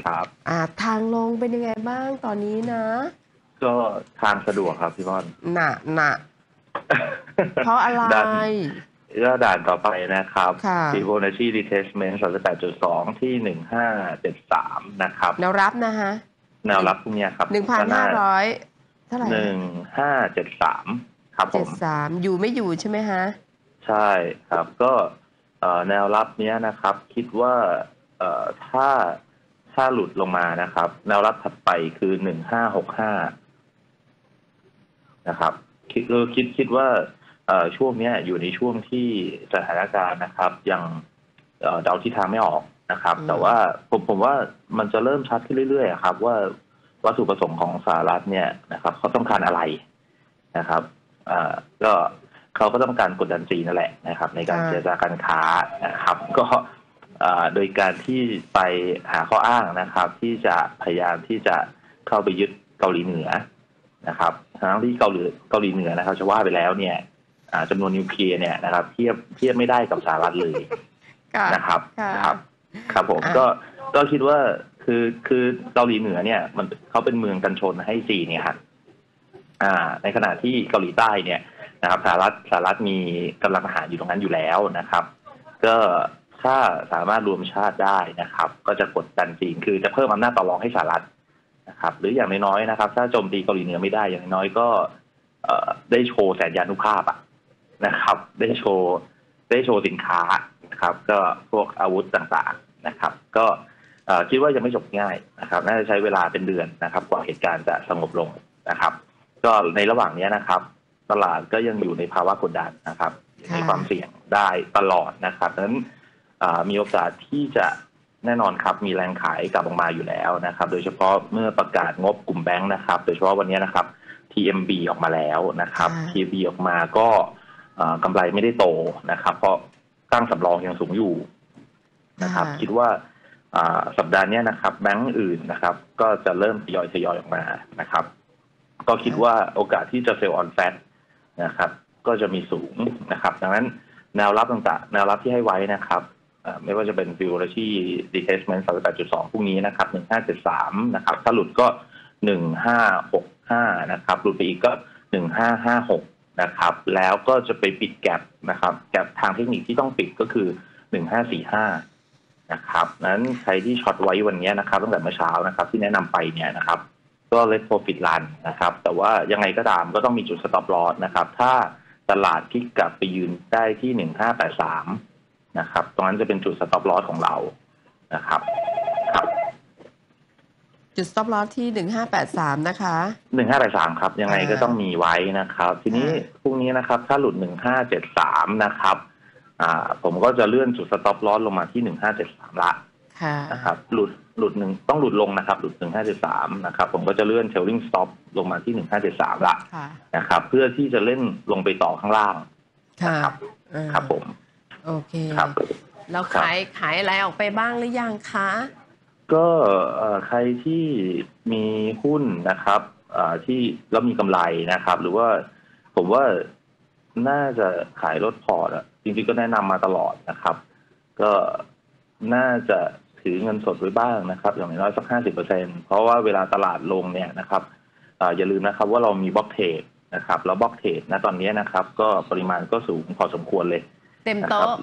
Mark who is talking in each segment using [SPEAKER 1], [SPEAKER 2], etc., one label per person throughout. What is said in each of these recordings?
[SPEAKER 1] ดีครับ
[SPEAKER 2] อ่าทางลงเป็นยังไงบ้างตอนนี้นะ
[SPEAKER 1] ก็ทางสะดวกครับพี่บอล
[SPEAKER 2] หนะหนะเพราะอะไร
[SPEAKER 1] ด่านก็ด่านต่อไปนะครับ
[SPEAKER 2] ค่ะ
[SPEAKER 1] Fibonacci retracement 38.2ที่1573นะครับ
[SPEAKER 2] แนวรับนะฮะ
[SPEAKER 1] แนวรับพวกเนี้ยครับ
[SPEAKER 2] หนึ่งพันห้าร้อยเท่าไหร่
[SPEAKER 1] หนึ่งห้าเจ็ดสามครับผ
[SPEAKER 2] เจ็ด
[SPEAKER 1] ม
[SPEAKER 2] สามอยู่ไม่อยู่ใช่ไหมฮะ
[SPEAKER 1] ใช่ครับก็เอ่อแนวรับเนี้ยนะครับ คิดว่าเอ่อถ้า ถ้าหลุดลงมานะครับ แนวรับถัดไปคือหนึ่งห้าหกห้านะครับ คิดเออคิดคิดว่าเอ่อช่วงเนี้ยอยู่ในช่วงที่สถานการณ์นะครับ ยังเอ่อเดาทิศทางไม่ออกนะครับ
[SPEAKER 2] อืม
[SPEAKER 1] แต่ว่าผมผมว่ามันจะเริ่มชัดขึ้นเรื่อยๆอะครับ ว่าวัตถุประสงค์ของสหรัฐเนี่ยนะครับเขาต้องการอะไรนะครับอ่าก็เขาก็ต้องการกดดันจีนนั่นแหละนะครับ ในการ
[SPEAKER 2] ค่ะ
[SPEAKER 1] เจรจาการค้านะครับ ก็อ่า โดยการที่ไปหาข้ออ้างนะครับ ที่จะพยายามที่จะเข้าไปยึดเกาหลีเหนือนะครับทั้งที่เกาหลีเกาหลีเหนือนะครับจะว่าไปแล้วเนี่ยอ่าจำนวนนิวเคลียร์เนี่ยนะครับ เทียบเทียบไม่ได้กับสหรัฐเลย
[SPEAKER 2] ค่ะ
[SPEAKER 1] นะครับ
[SPEAKER 2] ค่ะ
[SPEAKER 1] ครับ ครับผม
[SPEAKER 2] อะ
[SPEAKER 1] ก็ก็คิดว่าคือคือเกาหลีเหนือเนี่ยมันเขาเป็นเมืองกันชนให้จีนเนี่ยครับอ่า ในขณะที่เกาหลีใต้เนี่ยนะครับสหรัฐสหรัฐมีกำลังทหารอยู่ตรงนั้นอยู่แล้วนะครับ ก็ ถ้าสามารถรวมชาติได้นะครับ ก็จะกดดันจีนคือจะเพิ่มอำนาจต่อรองให้สหรัฐนะครับ หรืออย่างน้อยๆนะครับ ถ้าโจมตีเกาหลีเหนือไม่ได้อย่างน้อยก็ได้โชว์แสนยานุภาพอะนะครับ ได้โชว์ได้โชว์สินค้านะครับ ก็พวกอาวุธต่างๆนะครับ ก็คิดว่ายังไม่จบง่ายนะครับ น่าจะใช้เวลาเป็นเดือนนะครับ กว่าเหตุการณ์จะสงบลงนะครับ ก็ในระหว่างนี้นะครับ ตลาดก็ยังอยู่ในภาวะกดดันนะครับ มี
[SPEAKER 2] ค
[SPEAKER 1] วามเสี่ยงได้ตลอดนะครับดังนั้น มีโอกาสที่จะแน่นอนครับมีแรงขายกลับออกมาอยู่แล้วนะครับ โดยเฉพาะเมื่อประกาศงบกลุ่มแบงค์นะครับ โดยเฉพาะวันนี้นะครับ TMB ออกมาแล้วนะครับ
[SPEAKER 2] ค่ะ
[SPEAKER 1] TMB ออกมาก็เอ่อกำไรไม่ได้โตนะครับ เพราะตั้งสำรองยังสูงอยู่นะครับ
[SPEAKER 2] ค่ะ
[SPEAKER 1] คิดว่าอ่าสัปดาห์เนี้ยนะครับ แบงก์อื่นนะครับ ก็จะเริ่มทยอยทยอยออกมานะครับ ก็คิดว่าโอกาสที่จะเซลล์ออนแฟตนะครับ ก็จะมีสูงนะครับ ดังนั้นแนวรับต่างๆ แนวรับที่ให้ไว้นะครับอ่า ไม่ว่าจะเป็น Fibonacci retracement 38.2พรุ่งนี้นะครับ1573นะครับ ถ้าหลุดก็1565นะครับ หลุดไปอีกก็1556นะครับ แล้วก็จะไปปิดแกลบนะครับ แกลบทางเทคนิคที่ต้องปิดก็คือ1545นะครับนั้นใครที่ช็อตไว้วันนี้นะครับ ตั้งแต่เมื่อเช้านะครับ ที่แนะนำไปเนี่ยนะครับ ก็เลทโปรฟิตรันนะครับ แต่ว่ายังไงก็ตามก็ต้องมีจุดสต็อปลอสนะครับ ถ้าตลาดพลิกกลับไปยืนได้ที่หนึ่งห้าแปดสาม นะครับ ตรงนั้นจะเป็นจุดสต็อปลอสของเรานะครับครับ
[SPEAKER 2] จุด stop loss ที่หนึ่งห้าแปดสามนะคะ
[SPEAKER 1] หนึ่งห้าแปดสามครับ ยังไงก็ต้องมีไว้นะครับ ทีนี้
[SPEAKER 2] อ่า
[SPEAKER 1] พรุ่งนี้นะครับ ถ้าหลุดหนึ่งห้าเจ็ดสามนะครับ อ่า ผมก็จะเลื่อนจุดสต็อปลอสลงมาที่หนึ่งห้าเจ็ดสามละ
[SPEAKER 2] ค่ะ
[SPEAKER 1] นะครับ หลุดหลุดหนึ่งต้องหลุดลงนะครับ หลุดหนึ่งห้าเจ็ดสามนะครับ ผมก็จะเลื่อนเทลลิงสต็อปลงมาที่หนึ่งห้าเจ็ดสามละ
[SPEAKER 2] ค่ะ
[SPEAKER 1] นะครับ เพื่อที่จะเล่นลงไปต่อข้างล่าง
[SPEAKER 2] ค่ะ
[SPEAKER 1] ครับ
[SPEAKER 2] อ่า
[SPEAKER 1] ครับผม
[SPEAKER 2] โอเค
[SPEAKER 1] ครับ
[SPEAKER 2] แล้ว
[SPEAKER 1] ครับ
[SPEAKER 2] ขายขายอะไรออกไปบ้างหรือยังคะ
[SPEAKER 1] ก็เอ่อใครที่มีหุ้นนะครับเอ่อที่แล้วมีกำไรนะครับ หรือว่าผมว่าน่าจะขายลดพอร์ตอะจริงๆก็แนะนำมาตลอดนะครับ ก็น่าจะถือเงินสดไว้บ้างนะครับ อย่างน้อยสักห้าสิบเปอร์เซ็นเพราะว่าเวลาตลาดลงเนี่ยนะครับเอ่ออย่าลืมนะครับว่าเรามีบล็อกเทรดนะครับ แล้วบล็อกเทรดนะตอนนี้นะครับ ก็ปริมาณก็สูงพอสมควรเลย
[SPEAKER 2] เต็มโต๊ะ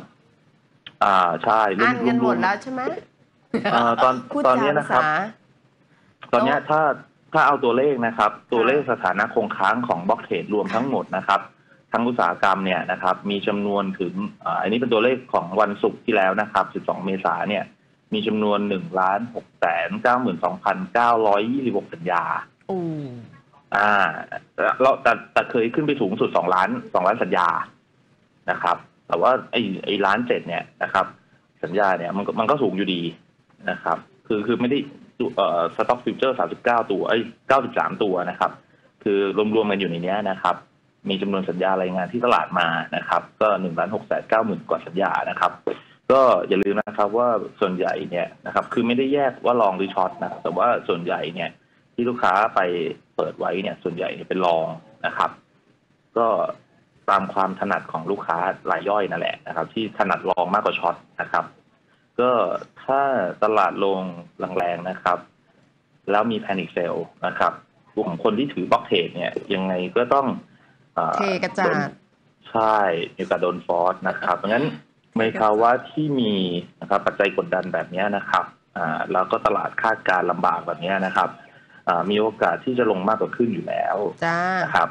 [SPEAKER 1] อ่าใช่รว
[SPEAKER 2] อั
[SPEAKER 1] ม
[SPEAKER 2] นเงิน
[SPEAKER 1] ร
[SPEAKER 2] หม
[SPEAKER 1] ว
[SPEAKER 2] ด
[SPEAKER 1] ม
[SPEAKER 2] แล้วใช่ไหม
[SPEAKER 1] เอ่อตอน
[SPEAKER 2] พูด
[SPEAKER 1] ตอน
[SPEAKER 2] จา
[SPEAKER 1] นี้
[SPEAKER 2] ภา
[SPEAKER 1] นะครับ
[SPEAKER 2] ษา
[SPEAKER 1] ตอนเนี้ย
[SPEAKER 2] โต๊ะ
[SPEAKER 1] ถ้าถ้าเอาตัวเลขนะครับ ตัวเลข
[SPEAKER 2] ค่ะ
[SPEAKER 1] สถานะคงค้างของบล็อกเทรดรวมทั้งหมดนะครับ ทั้งอุตสาหกรรมเนี่ยนะครับ มีจำนวนถึงอ่าอันนี้เป็นตัวเลขของวันศุกร์ที่แล้วนะครับ 12 เมษายนเนี่ย มีจำนวน1ล้าน6แสน92,926สัญญา
[SPEAKER 2] อู้
[SPEAKER 1] อ่าเราแต่แต่เคยขึ้นไปสูงสุด 2 ล้าน 2 ล้านสัญญานะครับ แต่ว่าไอ้ไอ้ล้านเจ็ดเนี่ยนะครับ สัญญาเนี่ยมันก็มันก็สูงอยู่ดีนะครับ คือคือไม่ได้เอ่อสต็อกฟิวเจอร์สามสิบเก้าตัวไอ้เก้าสิบสามตัวนะครับ คือรวมๆกันอยู่ในเนี้ยนะครับ มีจำนวนสัญญารายงานที่ตลาดมานะครับ ก็หนึ่งล้านหกแสนเก้าหมื่นกว่าสัญญานะครับ ก็อย่าลืมนะครับว่าส่วนใหญ่เนี่ยนะครับ คือไม่ได้แยกว่าลองหรือช็อตนะแต่ว่าส่วนใหญ่เนี่ยที่ลูกค้าไปเปิดไว้เนี่ย ส่วนใหญ่เป็นลองนะครับ ก็ ตามความถนัดของลูกค้ารายย่อยนั่นแหละนะครับ ที่ถนัดลองมากกว่าช็อตนะครับ ก็ถ้าตลาดลงแรงๆนะครับ แล้วมีแพนิคเซลนะครับกลุ่มคนที่ถือบล็อกเทรดเนี่ย ยังไงก็ต้องอ่า
[SPEAKER 2] เทกระจา
[SPEAKER 1] โน
[SPEAKER 2] ด
[SPEAKER 1] ใช่มีโอกาสโดนฟอร์สนะครับเพราะงั้นในภาวะที่มีนะครับปัจจัยกดดันแบบเนี้ยนะครับอ่าแล้วก็ตลาดคาดการณ์ลำบากแบบเนี้ยนะครับอ่ามีโอกาสที่จะลงมากกว่าขึ้นอยู่แล้ว
[SPEAKER 2] จ้า
[SPEAKER 1] นะครับ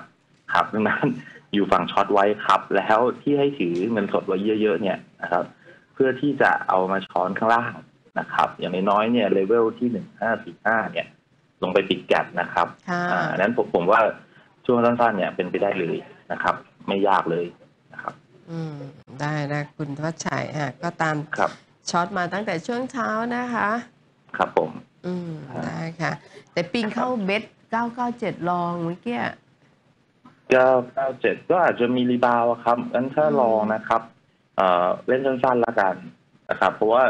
[SPEAKER 1] ครับดังนั้น อยู่ฝั่งช็อตไว้ครับ แล้วที่ให้ถือเงินสดไว้เยอะ ๆ เนี่ยนะครับ เพื่อที่จะเอามาช้อนข้างล่างนะครับ อย่างน้อยๆเนี่ยเลเวลที่หนึ่งห้าสี่ห้าเนี่ย ลงไปปิดแกลนะครับ
[SPEAKER 2] ค่ะ
[SPEAKER 1] อ่านั้นผมผมว่าช่วงสั้นๆเนี่ยเป็นไปได้เลยนะครับ ไม่ยากเลยนะครับ
[SPEAKER 2] อืมได้นะคุณทวัชชัยอะก็ตาม
[SPEAKER 1] ครับ
[SPEAKER 2] ช็อตมาตั้งแต่ช่วงเช้านะคะ
[SPEAKER 1] ครับผม
[SPEAKER 2] อืม
[SPEAKER 1] ครับ
[SPEAKER 2] ได้ค่ะ แต่ปิงเข้าเบส997ลองเมื่อกี้
[SPEAKER 1] เก้าเก้าเจ็ดก็อาจจะมีรีบาวด์อะครับงั้นถ้า
[SPEAKER 2] อืม
[SPEAKER 1] ลองนะครับเอ่อเล่นสั้นๆแล้วกันนะครับ เพราะว่า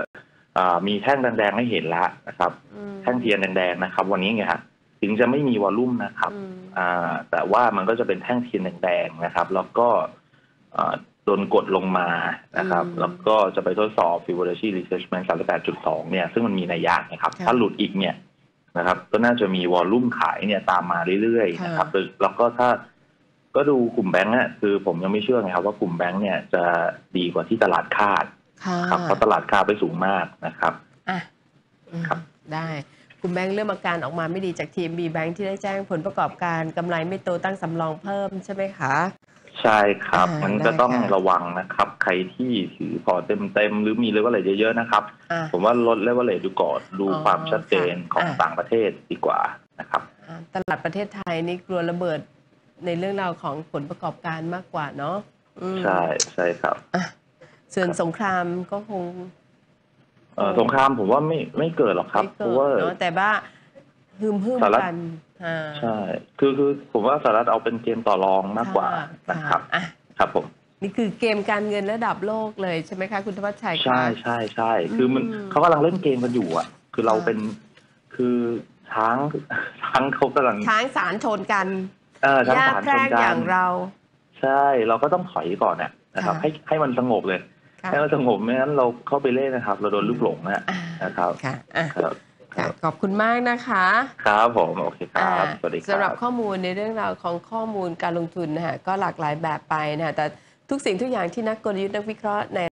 [SPEAKER 1] อ่ามีแท่งแดงๆให้เห็นแล้วนะครับ
[SPEAKER 2] อืม
[SPEAKER 1] แท่งเทียนแดงๆนะครับ วันนี้ไงครับถึงจะไม่มีวอลลุ่มนะครับ
[SPEAKER 2] อืม
[SPEAKER 1] อ่า แต่ว่ามันก็จะเป็นแท่งเทียนแดงๆนะครับ แล้วก็อ่าโดนกดลงมานะครับ
[SPEAKER 2] อืม
[SPEAKER 1] แล้วก็จะไปทดสอบ Fibonacci retracement 38.2 เนี่ย ซึ่งมันมีนัยยะนะครับ
[SPEAKER 2] ค่ะ
[SPEAKER 1] ถ้าหลุดอีกเนี่ยนะครับ ก็น่าจะมีวอลลุ่มขายเนี่ยตามมาเรื่อยๆนะครับ แล้วก็ถ้า ก็ดูกลุ่มแบงก์อะคือผมยังไม่เชื่อไงครับว่ากลุ่มแบงก์เนี่ยจะดีกว่าที่ตลาดคาด
[SPEAKER 2] ค่ะ
[SPEAKER 1] ครับเพราะตลาดคาดไปสูงมากนะครับ
[SPEAKER 2] อะอืม
[SPEAKER 1] ครับ
[SPEAKER 2] ได้คุณแบงค์เริ่มอาการออกมาไม่ดีจากทีมบีแบงค์ที่ได้แจ้งผลประกอบการกำไรไม่โตตั้งสำรองเพิ่มใช่ไหมคะ
[SPEAKER 1] ใช่ครับ
[SPEAKER 2] อ่า
[SPEAKER 1] มัน
[SPEAKER 2] ได้
[SPEAKER 1] ก็ต้อง
[SPEAKER 2] ค่ะ
[SPEAKER 1] ระวังนะครับ ใครที่ถือพอร์ตเต็มๆหรือมีเลเวลเลทเยอะๆนะครับ
[SPEAKER 2] อะ
[SPEAKER 1] ผมว่าลดเลเวลเลทดูก่อนดู
[SPEAKER 2] อ๋อ
[SPEAKER 1] ความชัดเจน
[SPEAKER 2] ค่ะ
[SPEAKER 1] ของ
[SPEAKER 2] อ่า
[SPEAKER 1] ต่างประเทศดีกว่านะครับ
[SPEAKER 2] อะตลาดประเทศไทยนี่กลัวระเบิด ในเรื่องราวของผลประกอบการมากกว่าเนาะอืม
[SPEAKER 1] ใช่ใช่ครับ
[SPEAKER 2] อะส่วนสงครามก็คง
[SPEAKER 1] เอ่อสงครามผมว่าไม่ไม่เกิดหรอกครับ
[SPEAKER 2] ไม่
[SPEAKER 1] เพ
[SPEAKER 2] เกิ
[SPEAKER 1] ราะ
[SPEAKER 2] ด
[SPEAKER 1] ว่า
[SPEAKER 2] เนาะแต่ว่าฮึมฮึม
[SPEAKER 1] สหรัฐ
[SPEAKER 2] กันอ่า
[SPEAKER 1] ใช่ คือคือผมว่าสหรัฐเอาเป็นเกมต่อรองมากกว่า
[SPEAKER 2] ค่ะ
[SPEAKER 1] นะครับ
[SPEAKER 2] อะ
[SPEAKER 1] ครับผม
[SPEAKER 2] นี่คือเกมการเงินระดับโลกเลยใช่ไหมคะ คุณธวัชชัยคะ
[SPEAKER 1] ใช่ใช่ใช่ คือมัน
[SPEAKER 2] อืม
[SPEAKER 1] เขากำลังเล่นเกมกันอยู่อะ คือเรา
[SPEAKER 2] ค่ะ
[SPEAKER 1] เป็นคือช้าง ช้างเขากำลัง
[SPEAKER 2] ช้างสารชนกัน
[SPEAKER 1] เออช้าง
[SPEAKER 2] ยา
[SPEAKER 1] สาร
[SPEAKER 2] แพ
[SPEAKER 1] ช
[SPEAKER 2] ร
[SPEAKER 1] น
[SPEAKER 2] ก
[SPEAKER 1] กั
[SPEAKER 2] อย่านงเรา
[SPEAKER 1] ใช่ เราก็ต้องถอยก่อนน่ะนะครับ
[SPEAKER 2] ค่ะ
[SPEAKER 1] ให้ให้มันสงบเลย
[SPEAKER 2] ค่ะ
[SPEAKER 1] ให้มันสงบไม่งั้นเราเข้าไปเล่นนะครับ เราโดนลูกหลงนะ
[SPEAKER 2] อ่า
[SPEAKER 1] นะครับ
[SPEAKER 2] ค่ะอะ
[SPEAKER 1] ครับค
[SPEAKER 2] ค่ะ
[SPEAKER 1] รับ
[SPEAKER 2] ขอบคุณมากนะคะ
[SPEAKER 1] ครับผมโอเคครับ
[SPEAKER 2] อ่า
[SPEAKER 1] สวัสดีค
[SPEAKER 2] สำหรั
[SPEAKER 1] รั
[SPEAKER 2] บบ ข้อมูลในเรื่องราวของข้อมูลการลงทุนนะคะก็หลากหลายแบบไปนะคะแต่ทุกสิ่งทุกอย่างที่นักกลยุทธ์นักวิเคราะห์ใน